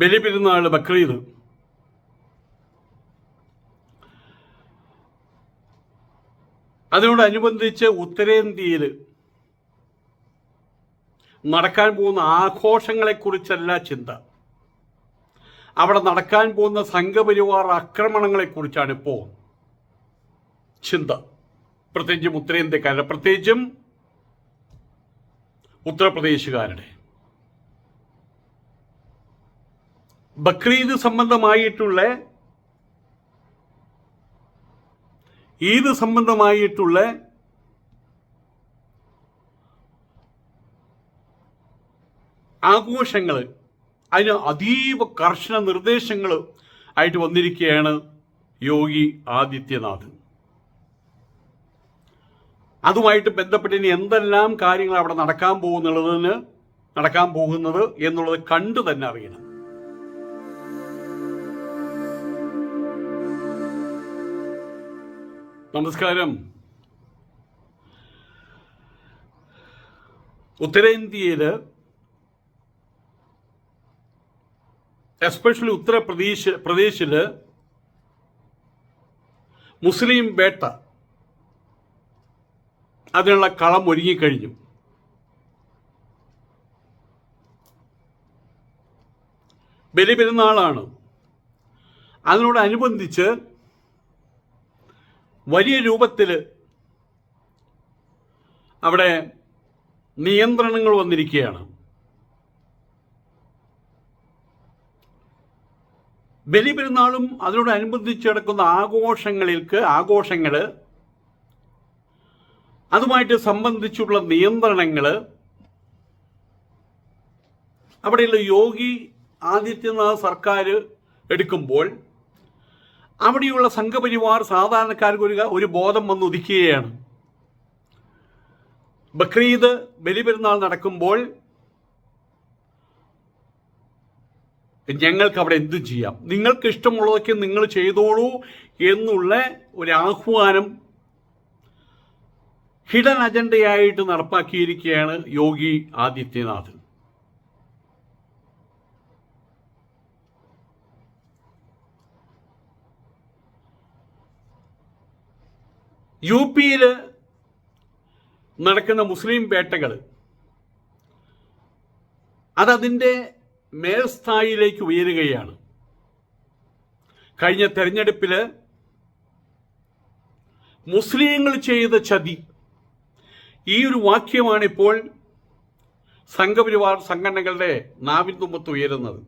ബലിപെരുന്നാൾ ബക്രീദ്. അതിനോടനുബന്ധിച്ച് ഉത്തരേന്ത്യയിൽ നടക്കാൻ പോകുന്ന ആഘോഷങ്ങളെക്കുറിച്ചല്ല ചിന്ത. അവിടെ നടക്കാൻ പോകുന്ന സംഘപരിവാർ ആക്രമണങ്ങളെക്കുറിച്ചാണ് ഇപ്പോൾ ചിന്ത. പ്രത്യേകിച്ചും ഉത്തരേന്ത്യക്കാരുടെ പ്രത്യേകിച്ചും ഉത്തർപ്രദേശുകാരുടെ. ബക്രീദ് സംബന്ധമായിട്ടുള്ള ഈദ് സംബന്ധമായിട്ടുള്ള ആഘോഷങ്ങൾ അതിന് അതീവ കർശന നിർദ്ദേശങ്ങൾ ആയിട്ട് വന്നിരിക്കുകയാണ് യോഗി ആദിത്യനാഥ്. അതുമായിട്ട് ബന്ധപ്പെട്ട് ഇനി എന്തെല്ലാം കാര്യങ്ങൾ അവിടെ നടക്കാൻ പോകുന്നുള്ളതിന് നടക്കാൻ പോകുന്നത് എന്നുള്ളത് കണ്ടു തന്നെ അറിയണം. നമസ്കാരം. ഉത്തരേന്ത്യയിൽ എസ്പെഷ്യലി ഉത്തർപ്രദേശ് പ്രദേശിൽ മുസ്ലിം വേട്ട. അതിനുള്ള കളം ഒരുങ്ങിക്കഴിഞ്ഞു. ബലിപെരുന്നാളാണ്. അതിനോടനുബന്ധിച്ച് വലിയ രൂപത്തിൽ അവിടെ നിയന്ത്രണങ്ങൾ വന്നിരിക്കുകയാണ്. ബലിപെരുന്നാളും അതിനോടനുബന്ധിച്ച് നടക്കുന്ന ആഘോഷങ്ങളിൽക്ക് ആഘോഷങ്ങൾ അതുമായിട്ട് സംബന്ധിച്ചുള്ള നിയന്ത്രണങ്ങൾ അവിടെയുള്ള യോഗി ആദിത്യനാഥ് സർക്കാർ എടുക്കുമ്പോൾ അവിടെയുള്ള സംഘപരിവാർ സാധാരണക്കാർക്ക് ഒരു ഒരു ബോധം വന്ന് ഉദിക്കുകയാണ്. ബക്രീദ് ബലിപെരുന്നാൾ നടക്കുമ്പോൾ ഞങ്ങൾക്ക് അവിടെ എന്തും ചെയ്യാം. നിങ്ങൾക്ക് ഇഷ്ടമുള്ളതൊക്കെ നിങ്ങൾ ചെയ്തോളൂ എന്നുള്ള ഒരു ആഹ്വാനം ഹിഡൻ അജണ്ടയായിട്ട് നടപ്പാക്കിയിരിക്കുകയാണ് യോഗി ആദിത്യനാഥ് യു പിയിൽ നടക്കുന്ന മുസ്ലിം വേട്ടകൾ അതതിന്റെ മേൽസ്ഥായിലേക്ക് ഉയരുകയാണ്. കഴിഞ്ഞ തെരഞ്ഞെടുപ്പിൽ മുസ്ലിങ്ങൾ ചെയ്ത ചതി ഈ ഒരു വാക്യമാണിപ്പോൾ സംഘപരിവാർ സംഘടനകളുടെ നാവിൻ തുമ്പത്ത് ഉയരുന്നത്.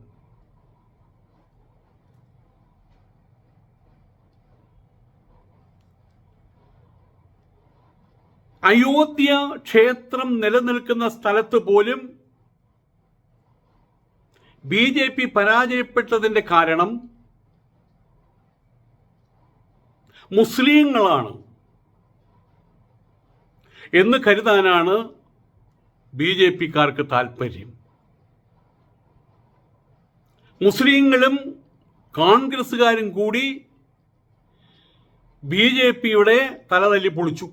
അയോധ്യ ക്ഷേത്രം നിലനിൽക്കുന്ന സ്ഥലത്ത് പോലും ബി ജെ പി പരാജയപ്പെട്ടതിന്റെ കാരണം മുസ്ലിങ്ങളാണ് എന്ന് കരുതാനാണ് ബി ജെ പിക്കാർക്ക് താല്പര്യം മുസ്ലിങ്ങളും കോൺഗ്രസ്സുകാരും കൂടി ബി ജെ പിയുടെ തലതല്ലി പൊളിച്ചു.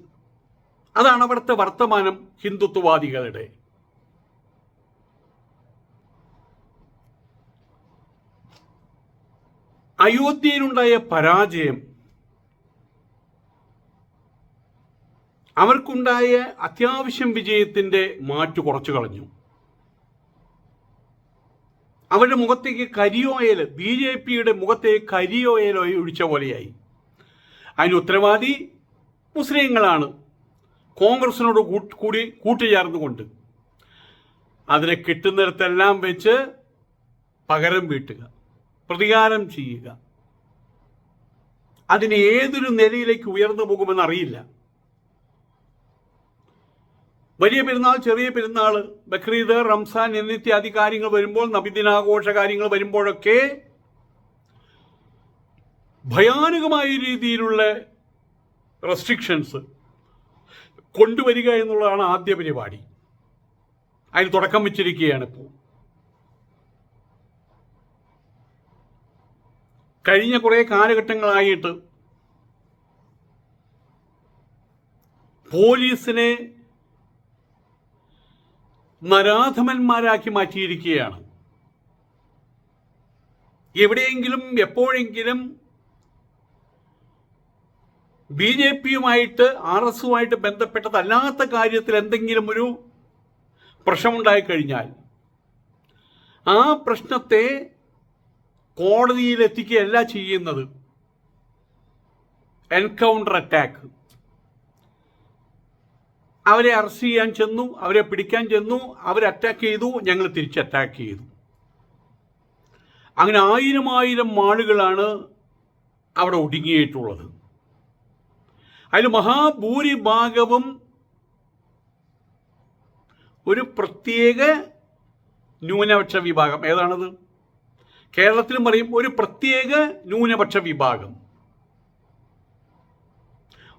അതാണ് അവിടുത്തെ വർത്തമാനം ഹിന്ദുത്വവാദികളുടെ. അയോധ്യയിലുണ്ടായ പരാജയം അവർക്കുണ്ടായ അത്യാവശ്യം വിജയത്തിന്റെ മാറ്റു കുറച്ചു കളഞ്ഞു. അവരുടെ മുഖത്തേക്ക് കരിയോയൽ ബി ജെ പിയുടെ മുഖത്തേക്ക് കരിയോയൽ ഒഴിച്ച പോലെയായി. അതിന് ഉത്തരവാദി മുസ്ലിങ്ങളാണ്. കോൺഗ്രസിനോട് കൂടി കൂട്ടുചേർന്നുകൊണ്ട് അതിനെ കിട്ടുന്നിടത്തെല്ലാം വെച്ച് പകരം വീട്ടുക പ്രതികാരം ചെയ്യുക. അതിന് ഏതൊരു നിലയിലേക്ക് ഉയർന്നു പോകുമെന്ന് അറിയില്ല വലിയ പെരുന്നാൾ ചെറിയ പെരുന്നാൾ ബക്രീദ് റംസാൻ എന്നിത്യാദി കാര്യങ്ങൾ വരുമ്പോൾ നബിദിനാഘോഷ കാര്യങ്ങൾ വരുമ്പോഴൊക്കെ ഭയാനകമായ രീതിയിലുള്ള റെസ്ട്രിക്ഷൻസ് കൊണ്ടുവരിക എന്നുള്ളതാണ് ആദ്യ പരിപാടി. അതിന് തുടക്കം വെച്ചിരിക്കുകയാണ് ഇപ്പോൾ കഴിഞ്ഞ കുറേ കാലഘട്ടങ്ങളായിട്ട് പോലീസിനെ നരാധമന്മാരാക്കി മാറ്റിയിരിക്കുകയാണ്. എവിടെയെങ്കിലും എപ്പോഴെങ്കിലും ബി ജെ പിയുമായിട്ട് ആർ എസുമായിട്ട് ബന്ധപ്പെട്ടതല്ലാത്ത കാര്യത്തിൽ എന്തെങ്കിലും ഒരു പ്രശ്നമുണ്ടായി കഴിഞ്ഞാൽ ആ പ്രശ്നത്തെ കോടതിയിലെത്തിക്കുകയല്ല ചെയ്യുന്നത്. Encounter attack. അവരെ അറസ്റ്റ് ചെയ്യാൻ ചെന്നു അവരെ പിടിക്കാൻ ചെന്നു അവരെ അറ്റാക്ക് ചെയ്തു ഞങ്ങൾ തിരിച്ച് അറ്റാക്ക് ചെയ്തു. അങ്ങനെ ആയിരം ആയിരം ആളുകളാണ് അവിടെ ഒടുങ്ങിയിട്ടുള്ളത് അതിൽ മഹാഭൂരിഭാഗവും ഒരു പ്രത്യേക ന്യൂനപക്ഷ വിഭാഗം. ഏതാണത്? കേരളത്തിലും പറയും ഒരു പ്രത്യേക ന്യൂനപക്ഷ വിഭാഗം.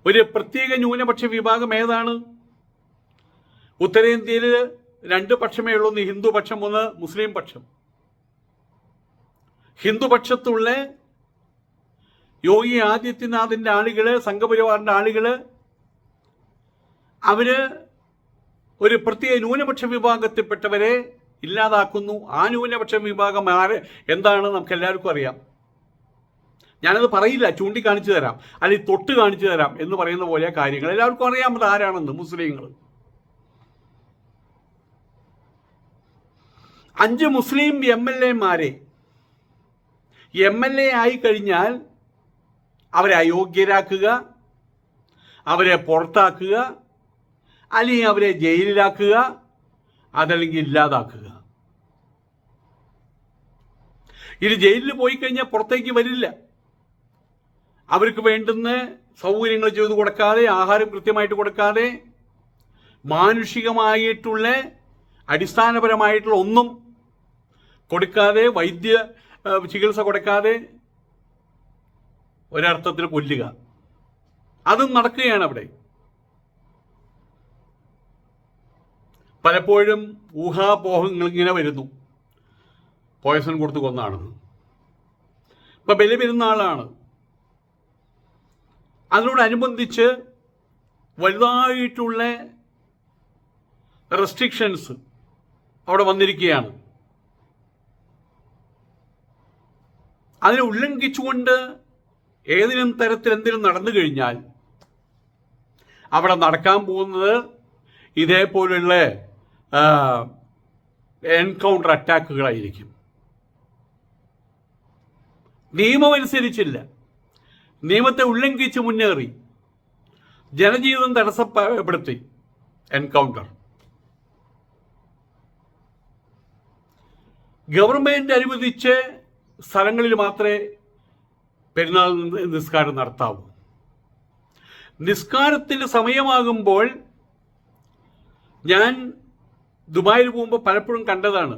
ഒരു പ്രത്യേക ന്യൂനപക്ഷ വിഭാഗം ഏതാണ്? ഉത്തരേന്ത്യയിൽ രണ്ട് പക്ഷമേ ഉള്ളൂ ഒന്ന് ഹിന്ദു പക്ഷം ഒന്ന് മുസ്ലിം പക്ഷം. ഹിന്ദുപക്ഷത്തുള്ള യോഗി ആദിത്യനാഥിന്റെ ആളുകൾ സംഘപരിവാറിന്റെ ആളുകൾ അവർ ഒരു പ്രത്യേക ന്യൂനപക്ഷ വിഭാഗത്തിൽപ്പെട്ടവരെ ഇല്ലാതാക്കുന്നു. ആ ന്യൂനപക്ഷ വിഭാഗം ആര്? എന്താണ് നമുക്ക് എല്ലാവർക്കും അറിയാം. ഞാനത് പറയില്ല ചൂണ്ടിക്കാണിച്ചു തരാം. അല്ലെങ്കിൽ തൊട്ട് കാണിച്ചു തരാം എന്ന് പറയുന്ന പോലെ കാര്യങ്ങൾ എല്ലാവർക്കും അറിയാം. അത് ആരാണെന്ന്? മുസ്ലിങ്ങൾ. അഞ്ച് മുസ്ലിം എം എൽ എമാരെ എം എൽ എ ആയി കഴിഞ്ഞാൽ അവരെ അയോഗ്യരാക്കുക അവരെ പുറത്താക്കുക അല്ലെങ്കിൽ അവരെ ജയിലിലാക്കുക അതല്ലെങ്കിൽ ഇല്ലാതാക്കുക. ഇത് ജയിലിൽ പോയി കഴിഞ്ഞാൽ പുറത്തേക്ക് വരില്ല. അവർക്ക് വേണ്ടുന്ന സൗകര്യങ്ങൾ ചെയ്തു കൊടുക്കാതെ ആഹാരം കൃത്യമായിട്ട് കൊടുക്കാതെ മാനുഷികമായിട്ടുള്ള അടിസ്ഥാനപരമായിട്ടുള്ള ഒന്നും കൊടുക്കാതെ വൈദ്യ ചികിത്സ കൊടുക്കാതെ ഒരർത്ഥത്തിൽ കൊല്ലുക. അതും നടക്കുകയാണ് അവിടെ. പലപ്പോഴും ഊഹാപോഹങ്ങൾ ഇങ്ങനെ വരുന്നു. പോയസൺ കൊടുത്ത് കൊന്നാണെന്ന്. ഇപ്പൊ ബലി പെരുന്നാളാണ് അതിനോടനുബന്ധിച്ച് വലുതായിട്ടുള്ള റെസ്ട്രിക്ഷൻസ് അവിടെ വന്നിരിക്കുകയാണ്. അതിനെ ഉല്ലംഘിച്ചുകൊണ്ട് ഏതെങ്കിലും തരത്തിൽ എന്തിനും നടന്നു കഴിഞ്ഞാൽ അവിടെ നടക്കാൻ പോകുന്നത് ഇതേപോലുള്ള എൻകൗണ്ടർ അറ്റാക്കുകളായിരിക്കും നിയമമനുസരിച്ചില്ല. നിയമത്തെ ഉല്ലംഘിച്ച് മുന്നേറി. ജനജീവിതം തടസ്സപ്പെടുത്തി എൻകൗണ്ടർ ഗവൺമെന്റ് അനുവദിച്ച് സ്ഥലങ്ങളിൽ മാത്രമേ പെരുന്നാൾ നിസ്കാരം നടത്താവൂ. നിസ്കാരത്തിന് സമയമാകുമ്പോൾ ഞാൻ ദുബായിൽ പോകുമ്പോൾ പലപ്പോഴും കണ്ടതാണ്.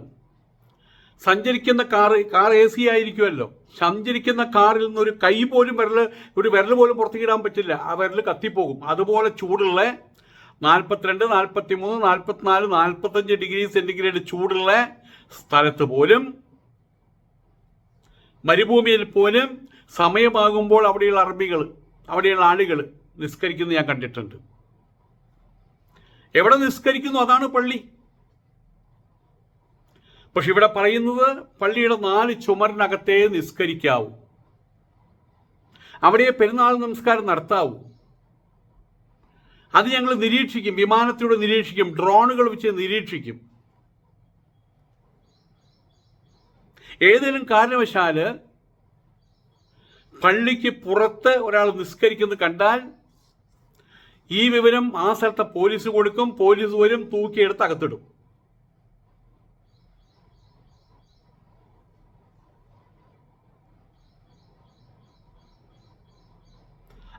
സഞ്ചരിക്കുന്ന കാർ കാർ എ സി ആയിരിക്കുമല്ലോ. സഞ്ചരിക്കുന്ന കാറിൽ നിന്ന് ഒരു കൈ പോലും വിരൽ ഒരു വിരൽ പോലും പുറത്തേക്കിടാൻ പറ്റില്ല. ആ വിരൽ കത്തിപ്പോകും. അതുപോലെ ചൂടുള്ള നാൽപ്പത്തിരണ്ട് നാൽപ്പത്തി മൂന്ന് നാൽപ്പത്തിനാല് നാൽപ്പത്തഞ്ച് ഡിഗ്രി സെന്റിഗ്രേഡ് ചൂടുള്ള സ്ഥലത്ത് പോലും മരുഭൂമിയിൽ പോലും സമയമാകുമ്പോൾ അവിടെയുള്ള അറബികൾ അവിടെയുള്ള ആളുകൾ നിസ്കരിക്കുന്നത് ഞാൻ കണ്ടിട്ടുണ്ട്. എവിടെ നിസ്കരിക്കുന്നു അതാണ് പള്ളി. പക്ഷെ ഇവിടെ പറയുന്നത് പള്ളിയുടെ നാല് ചുമരിനകത്തെ നിസ്കരിക്കാവൂ. അവിടെ പെരുന്നാൾ നമസ്കാരം നടത്താവൂ. അത് ഞങ്ങൾ നിരീക്ഷിക്കും വിമാനത്തിലൂടെ നിരീക്ഷിക്കും ഡ്രോണുകൾ വെച്ച് നിരീക്ഷിക്കും. ഏതെങ്കിലും കാരണവശാൽ പള്ളിക്ക് പുറത്ത് ഒരാൾ നിസ്കരിക്കുന്നത് കണ്ടാൽ ഈ വിവരം ആ സ്ഥലത്തെ പോലീസ് കൊടുക്കും പോലീസ് വരും തൂക്കിയെടുത്ത് അകത്തിടും.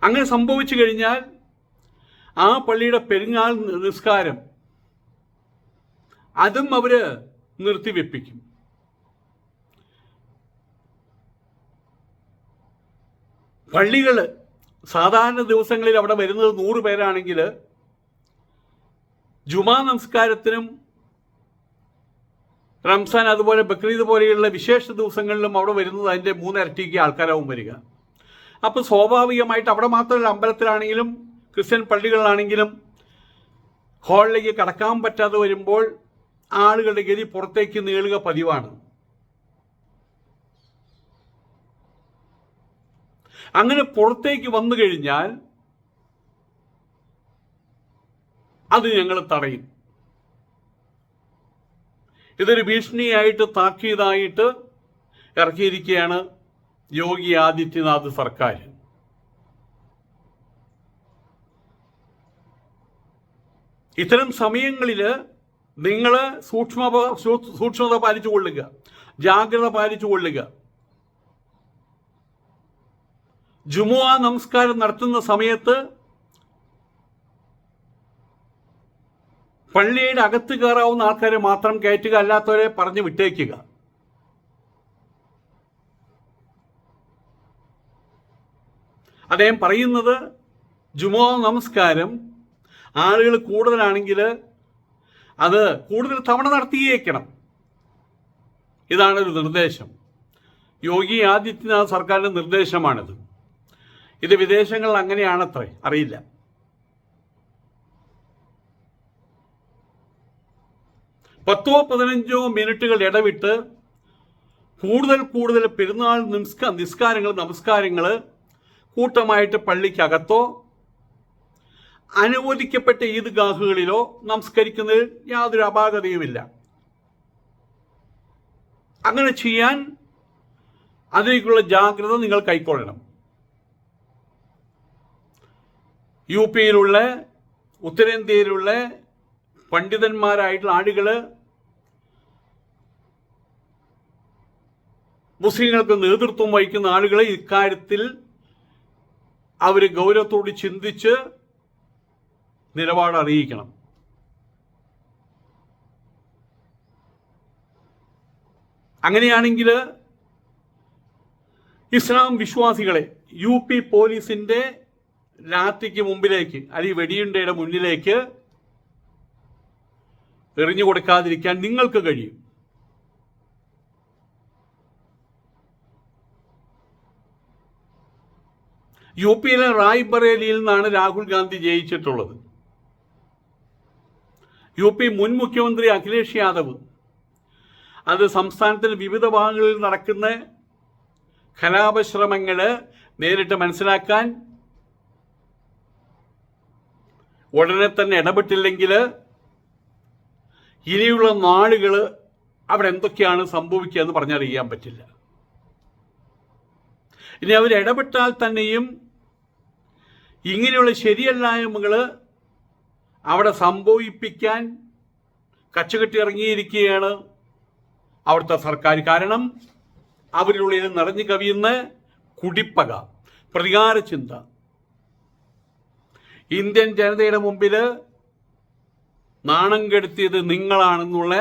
അങ്ങനെ സംഭവിച്ചു കഴിഞ്ഞാൽ ആ പള്ളിയുടെ പെരുങ്ങാൾ നിസ്കാരം അതും അവർ നിർത്തിവെപ്പിക്കും. പള്ളികൾ സാധാരണ ദിവസങ്ങളിൽ അവിടെ വരുന്നത് നൂറ് പേരാണെങ്കിൽ ജുമാ നമസ്കാരത്തിനും റംസാൻ അതുപോലെ ബക്രീദ് പോലെയുള്ള വിശേഷ ദിവസങ്ങളിലും അവിടെ വരുന്നത് അതിന്റെ മൂന്നിരട്ടിക്ക് ആൾക്കാരാവും വരിക. അപ്പോൾ സ്വാഭാവികമായിട്ട് അവിടെ മാത്രമല്ല അമ്പലത്തിലാണെങ്കിലും ക്രിസ്ത്യൻ പള്ളികളിലാണെങ്കിലും ഹാളിലേക്ക് കടക്കാൻ പറ്റാതെ വരുമ്പോൾ ആളുകളുടെ ഗതി പുറത്തേക്ക് നീളുക പതിവാണ്. അങ്ങനെ പുറത്തേക്ക് വന്നു കഴിഞ്ഞാൽ അത് ഞങ്ങൾ തടയും. ഇതൊരു ഭീഷണിയായിട്ട് താക്കീതായിട്ട് ഇറക്കിയിരിക്കുകയാണ് യോഗി ആദിത്യനാഥ് സർക്കാർ. ഇത്തരം സമയങ്ങളിൽ നിങ്ങൾ സൂക്ഷ്മ സൂക്ഷ്മത പാലിച്ചു കൊള്ളുക ജാഗ്രത പാലിച്ചു കൊള്ളുക. ജുമുഅ നമസ്കാരം നടത്തുന്ന സമയത്ത് പള്ളിയുടെ അകത്ത് കയറാവുന്ന ആൾക്കാരെ മാത്രം കയറ്റുക അല്ലാത്തവരെ പറഞ്ഞു വിട്ടേക്കുക. അദ്ദേഹം പറയുന്നത് ജുമോ നമസ്കാരം ആളുകൾ കൂടുതലാണെങ്കിൽ അത് കൂടുതൽ തവണ നടത്തിയേക്കണം. ഇതാണ് ഒരു നിർദ്ദേശം. യോഗി ആദിത്യനാഥ് സർക്കാരിന്റെ നിർദ്ദേശമാണിത്. ഇത് വിദേശങ്ങളിൽ അങ്ങനെയാണത്രേ അറിയില്ല. പത്തോ പതിനഞ്ചോ മിനിറ്റുകൾ ഇടവിട്ട് കൂടുതൽ കൂടുതൽ പെരുന്നാൾ നിസ്ക നിസ്കാരങ്ങൾ നമസ്കാരങ്ങൾ കൂട്ടമായിട്ട് പള്ളിക്കകത്തോ അനുവദിക്കപ്പെട്ട ഈദ്ഗാഹുകളിലോ നമസ്കരിക്കുന്നതിൽ യാതൊരു അപാകതയുമില്ല. അങ്ങനെ ചെയ്യാൻ അതിലേക്കുള്ള ജാഗ്രത നിങ്ങൾ കൈക്കൊള്ളണം. യു പിയിലുള്ള ഉത്തരേന്ത്യയിലുള്ള പണ്ഡിതന്മാരായിട്ടുള്ള ആളുകൾ മുസ്ലിങ്ങൾക്ക് നേതൃത്വം വഹിക്കുന്ന ആളുകളെ ഇക്കാര്യത്തിൽ അവർ ഗൗരവത്തോട് ചിന്തിച്ച് നിലപാട് അറിയിക്കണം. അങ്ങനെയാണെങ്കിൽ ഇസ്ലാം വിശ്വാസികളെ യു പി പോലീസിന്റെ ലാത്തിക്ക് മുമ്പിലേക്ക് അല്ലെങ്കിൽ വെടിയുണ്ടയുടെ മുന്നിലേക്ക് എറിഞ്ഞു കൊടുക്കാതിരിക്കാൻ നിങ്ങൾക്ക് കഴിയും. യു പിയിലെ റായ്ബറേലിയിൽ നിന്നാണ് രാഹുൽ ഗാന്ധി ജയിച്ചിട്ടുള്ളത്. യു പി മുൻ മുഖ്യമന്ത്രി അഖിലേഷ് യാദവ് അത് സംസ്ഥാനത്തിന്റെ വിവിധ ഭാഗങ്ങളിൽ നടക്കുന്ന കലാപശ്രമങ്ങൾ നേരിട്ട് മനസ്സിലാക്കാൻ ഉടനെ തന്നെ ഇടപെട്ടില്ലെങ്കിൽ ഇനിയുള്ള നാളുകൾ അവിടെ എന്തൊക്കെയാണ് സംഭവിക്കുക എന്ന് പറഞ്ഞറിയാൻ പറ്റില്ല. ഇനി അവർ ഇടപെട്ടാൽ തന്നെയും ഇങ്ങനെയുള്ള ശരിയല്ലായ്മകൾ അവിടെ സംഭവിപ്പിക്കാൻ കച്ചുകെട്ടി ഇറങ്ങിയിരിക്കുകയാണ് അവിടുത്തെ സർക്കാർ. കാരണം അവരിലുള്ളിൽ നിറഞ്ഞു കവിയുന്ന കുടിപ്പക പ്രതികാര ചിന്ത ഇന്ത്യൻ ജനതയുടെ മുമ്പിൽ നാണം കെടുത്തിയത് നിങ്ങളാണെന്നുള്ള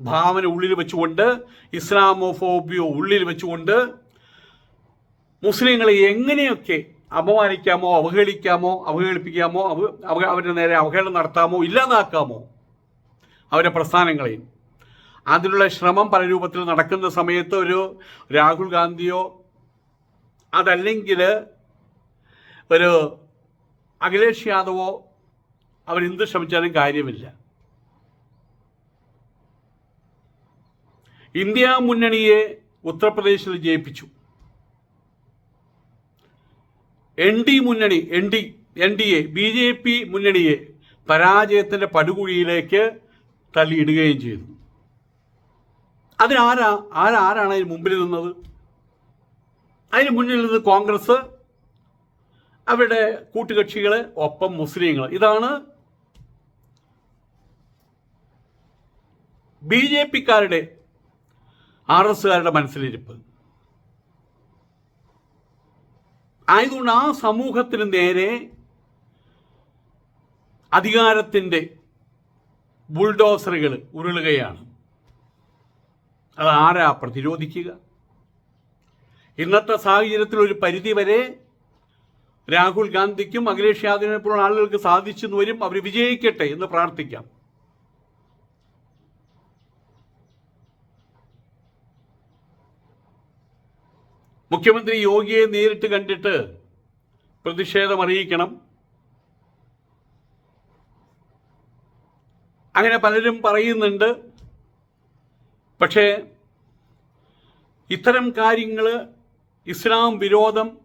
ഭാവന ഉള്ളിൽ വെച്ചുകൊണ്ട് ഇസ്ലാമോഫോബിയോ ഉള്ളിൽ വെച്ചുകൊണ്ട് മുസ്ലിങ്ങളെ എങ്ങനെയൊക്കെ അപമാനിക്കാമോ അവഹേളിക്കാമോ അവഹേളിപ്പിക്കാമോ അവ അവ- അവരുടെ നേരെ അവഹേളനം നടത്താമോ ഇല്ലാതാക്കാമോ അവരുടെ പ്രസ്ഥാനങ്ങളെയും അതിനുള്ള ശ്രമം പല രൂപത്തിൽ നടക്കുന്ന സമയത്ത് ഒരു രാഹുൽ ഗാന്ധിയോ അതല്ലെങ്കിൽ ഒരു അഖിലേഷ് യാദവോ അവരെന്ത് ശ്രമിച്ചാലും കാര്യമില്ല. ഇന്ത്യ മുന്നണിയെ ഉത്തർപ്രദേശിൽ ജയിപ്പിച്ചു. എൻ ഡി മുന്നണി N D N D A B J P മുന്നണിയെ പരാജയത്തിന്റെ പടുകുഴിയിലേക്ക് തള്ളിയിടുകയും ചെയ്തു. അതിനാരാ ആരാരാണ് അതിന് മുമ്പിൽ നിന്നത്? അതിന് മുന്നിൽ നിന്ന് കോൺഗ്രസ് അവരുടെ കൂട്ടുകക്ഷികളെ ഒപ്പം മുസ്ലിങ്ങൾ ഇതാണ് ബി ജെ പിക്കാരുടെ ആർ എസുകാരുടെ മനസ്സിലിരിപ്പ്. ആയതുകൊണ്ട് ആ സമൂഹത്തിന് നേരെ അധികാരത്തിന്റെ ബുൾഡോസറുകൾ ഉരുളുകയാണ്. അത് ആരാ പ്രതിരോധിക്കുക? ഇന്നത്തെ സാഹചര്യത്തിൽ ഒരു പരിധിവരെ രാഹുൽ ഗാന്ധിക്കും അഖിലേഷ് യാദവിനെ പോലുള്ള ആളുകൾക്ക് സാധിച്ചെന്ന് വരും. അവർ വിജയിക്കട്ടെ എന്ന് പ്രാർത്ഥിക്കാം. മുഖ്യമന്ത്രി യോഗിയെ നേരിട്ട് കണ്ടിട്ട് പ്രതിഷേധം അറിയിക്കണം. അങ്ങനെ പലരും പറയുന്നുണ്ട്. പക്ഷേ ഇത്തരം കാര്യങ്ങൾ ഇസ്ലാം വിരോധം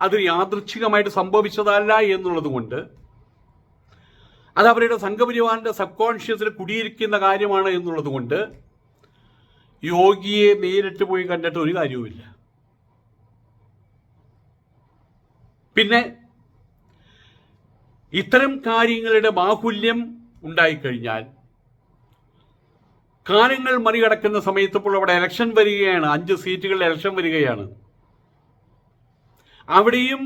അത് യാദൃച്ഛികമായിട്ട് സംഭവിച്ചതല്ല എന്നുള്ളത് കൊണ്ട് അത് അവരുടെ സംഘപരിവാറിന്റെ സബ് കോൺഷ്യസിൽ കുടിയിരിക്കുന്ന കാര്യമാണ് എന്നുള്ളത് കൊണ്ട് യോഗിയെ നേരിട്ട് പോയി കണ്ടിട്ട് ഒരു കാര്യവുമില്ല. പിന്നെ ഇത്തരം കാര്യങ്ങളുടെ ബാഹുല്യം ഉണ്ടായിക്കഴിഞ്ഞാൽ കാലങ്ങൾ മറികടക്കുന്ന സമയത്ത് ഇപ്പോൾ അവിടെ ഇലക്ഷൻ വരികയാണ്. അഞ്ച് സീറ്റുകളിൽ ഇലക്ഷൻ വരികയാണ്. അവിടെയും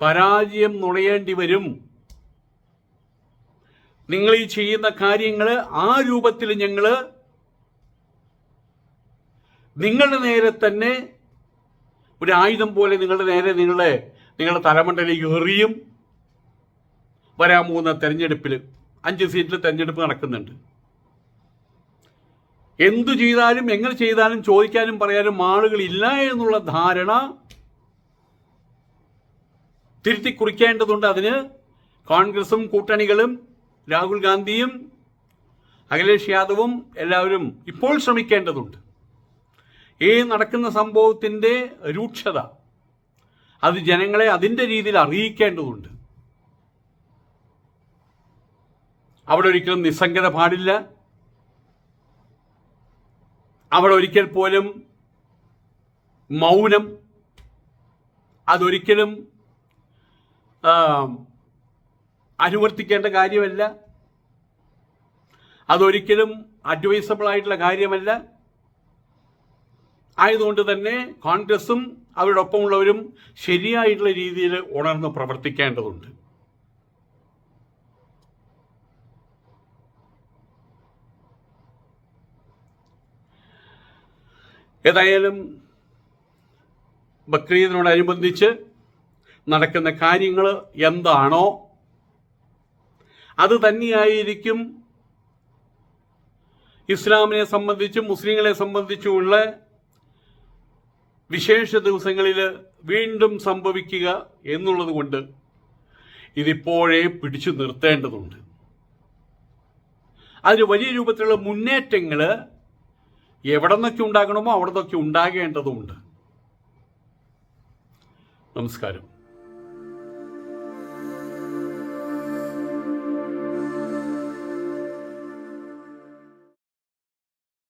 പരാജയം നുണയേണ്ടി വരും. നിങ്ങൾ ഈ ചെയ്യുന്ന കാര്യങ്ങൾ ആ രൂപത്തിൽ ഞങ്ങൾ നിങ്ങളുടെ നേരെ തന്നെ ഒരു ആയുധം പോലെ നിങ്ങളുടെ നേരെ നിങ്ങളെ നിങ്ങളുടെ തലമണ്ടയിലേക്ക് എറിയും. വരാൻ പോകുന്ന തെരഞ്ഞെടുപ്പിൽ അഞ്ച് സീറ്റിൽ തെരഞ്ഞെടുപ്പ് നടക്കുന്നുണ്ട്. എന്തു ചെയ്താലും എങ്ങനെ ചെയ്താലും ചോദിക്കാനും പറയാനും ആളുകളില്ല എന്നുള്ള ധാരണ തിരുത്തി കുറിക്കേണ്ടതുണ്ട് അതിന്. കോൺഗ്രസും കൂട്ടണികളും രാഹുൽ ഗാന്ധിയും അഖിലേഷ് യാദവും എല്ലാവരും ഇപ്പോൾ ശ്രമിക്കേണ്ടതുണ്ട്. ഈ നടക്കുന്ന സംഭവത്തിന്റെ രൂക്ഷത അത് ജനങ്ങളെ അതിന്റെ രീതിയിൽ അറിയിക്കേണ്ടതുണ്ട്. അവിടെ ഒരിക്കലും നിസ്സംഗത പാടില്ല. അവിടെ ഒരിക്കൽ പോലും മൗനം അതൊരിക്കലും അനുവർത്തിക്കേണ്ട കാര്യമല്ല. അതൊരിക്കലും അഡ്വൈസബിൾ ആയിട്ടുള്ള കാര്യമല്ല. ആയതുകൊണ്ട് തന്നെ കോൺഗ്രസും അവരുടെ ഒപ്പമുള്ളവരും ശരിയായിട്ടുള്ള രീതിയിൽ ഉണർന്ന് പ്രവർത്തിക്കേണ്ടതുണ്ട്. ഏതായാലും ബക്രീദിനോടനുബന്ധിച്ച് നടക്കുന്ന കാര്യങ്ങൾ എന്താണോ അത് തന്നെയായിരിക്കും ഇസ്ലാമിനെ സംബന്ധിച്ചും മുസ്ലിങ്ങളെ സംബന്ധിച്ചുമുള്ള വിശേഷ ദിവസങ്ങളിൽ വീണ്ടും സംഭവിക്കുക എന്നുള്ളത് കൊണ്ട് ഇതിപ്പോഴേ പിടിച്ചു നിർത്തേണ്ടതുണ്ട്. അതിന് വലിയ രൂപത്തിലുള്ള മുന്നേറ്റങ്ങൾ എവിടെ നിന്നൊക്കെ ഉണ്ടാകണമോ അവിടെ നിന്നൊക്കെ ഉണ്ടാകേണ്ടതുണ്ട്. നമസ്കാരം.